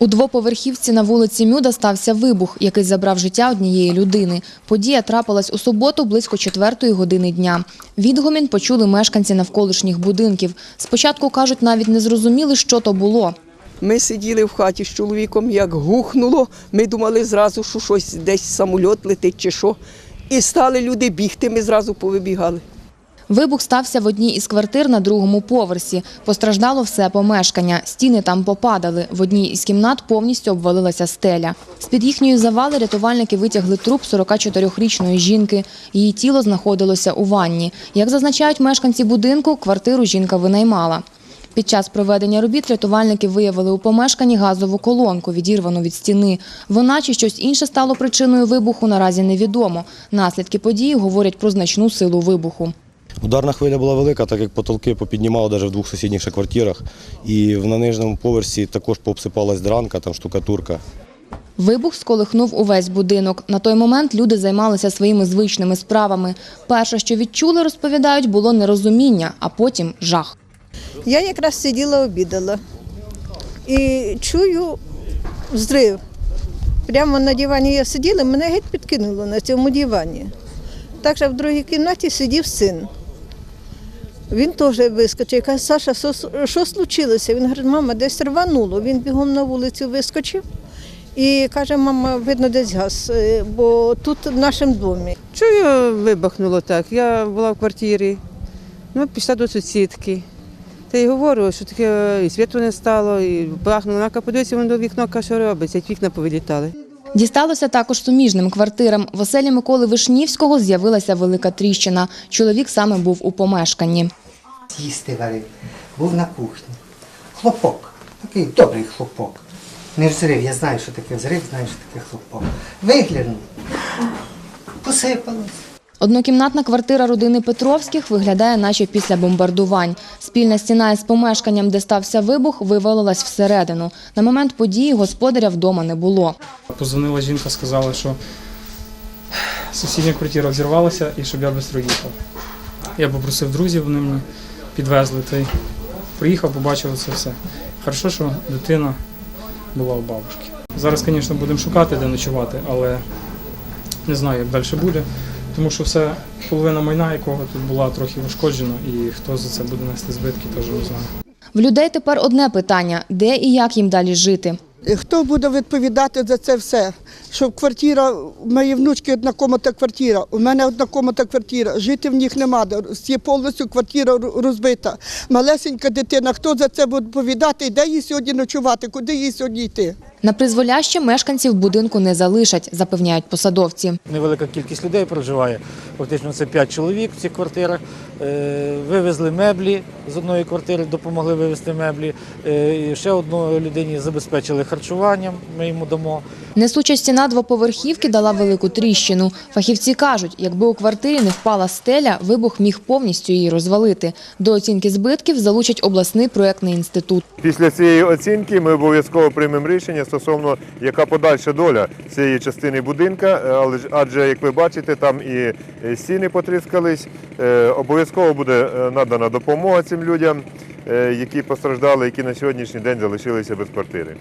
У двоповерхівці на вулиці Мюда стався вибух, який забрав життя однієї людини. Подія трапилась у суботу близько четвертої години дня. Відгомін почули мешканці навколишніх будинків. Спочатку, кажуть, навіть не зрозуміли, що то було. Ми сиділи в хаті з чоловіком, як гухнуло. Ми думали зразу, що щось десь самольот летить чи що. І стали люди бігти, ми зразу повибігали. Вибух стався в одній із квартир на другому поверсі. Постраждало все помешкання. Стіни там попадали. В одній із кімнат повністю обвалилася стеля. З-під їхньої завали рятувальники витягли труп 44-річної жінки. Її тіло знаходилося у ванні. Як зазначають мешканці будинку, квартиру жінка винаймала. Під час проведення робіт рятувальники виявили у помешканні газову колонку, відірвану від стіни. Вона чи щось інше стало причиною вибуху, наразі невідомо. Наслідки події говорять про значну силу вибуху. Ударна хвиля була велика, так як потолки попіднімали навіть в двох сусідніх ще квартирах. І в на нижньому поверсі також пообсипалась дранка, там штукатурка. Вибух сколихнув увесь будинок. На той момент люди займалися своїми звичними справами. Перше, що відчули, розповідають, було нерозуміння, а потім жах. Я якраз сиділа обідала і чую взрив. Прямо на дивані я сиділа, мене геть підкинуло на цьому дивані. Так що в другій кімнаті сидів син. Він теж вискочив. Каже, Саша, що- случилося? Він говорить, мама, десь рвануло. Він бігом на вулицю вискочив і каже, мама, видно, десь газ, е, бо тут в нашому домі. Чую, вибахнуло так. Я була в квартирі, ну, пішла до сусідки. Та й говорю, що таке і світу не стало, і бахнуло. Вона подивиться, воно до вікна, каже, що робиться, вікна повилітали. Дісталося також суміжним квартирам. В оселі Миколи Вишнівського з'явилася велика тріщина. Чоловік саме був у помешканні. їсти варив. Був на кухні. Хлопок. Такий добрий хлопок. Не взрив, я знаю, що таке взрив, знаю, що таке хлопок. Виглянув. Посипалось. Однокімнатна квартира родини Петровських виглядає наче після бомбардувань. Спільна стіна із помешканням, де стався вибух, вивалилась всередину. На момент події господаря вдома не було. Позвонила жінка, сказала, що сусідня квартира взірвалася і щоб я швидко їхав. Я попросив друзів, вони мені підвезли. Та приїхав, побачив це все. Хорошо, що дитина була у бабушки. Зараз, звісно, будемо шукати, де ночувати, але не знаю, як далі буде. Тому що все, половина майна, якого тут була, трохи ушкоджена, і хто за це буде нести збитки, теж не знаю. В людей тепер одне питання – де і як їм далі жити? Хто буде відповідати за це все? Що квартира, у моєї внучки одна комната квартира, у мене одна комната квартира, жити в них нема, є повністю квартира розбита. Малесенька дитина, хто за це буде відповідати, де їй сьогодні ночувати, куди їй сьогодні йти? На призволяще мешканців будинку не залишать, запевняють посадовці. Невелика кількість людей проживає. Фактично це 5 чоловік в цих квартирах. Е, Вивезли меблі з одної квартири, допомогли вивезти меблі. Е, і Ще одну людині забезпечили харчуванням. Ми йому дамо. Несуча стіна двоповерхівки дала велику тріщину. Фахівці кажуть, якби у квартирі не впала стеля, вибух міг повністю її розвалити. До оцінки збитків залучать обласний проектний інститут. Після цієї оцінки ми обов'язково приймемо рішення стосовно яка подальша доля цієї частини будинка, е, адже як ви бачите, там і е, стіни потріскались. Е, Обов'язково буде надана допомога цим людям, які постраждали, які на сьогоднішній день залишилися без квартири.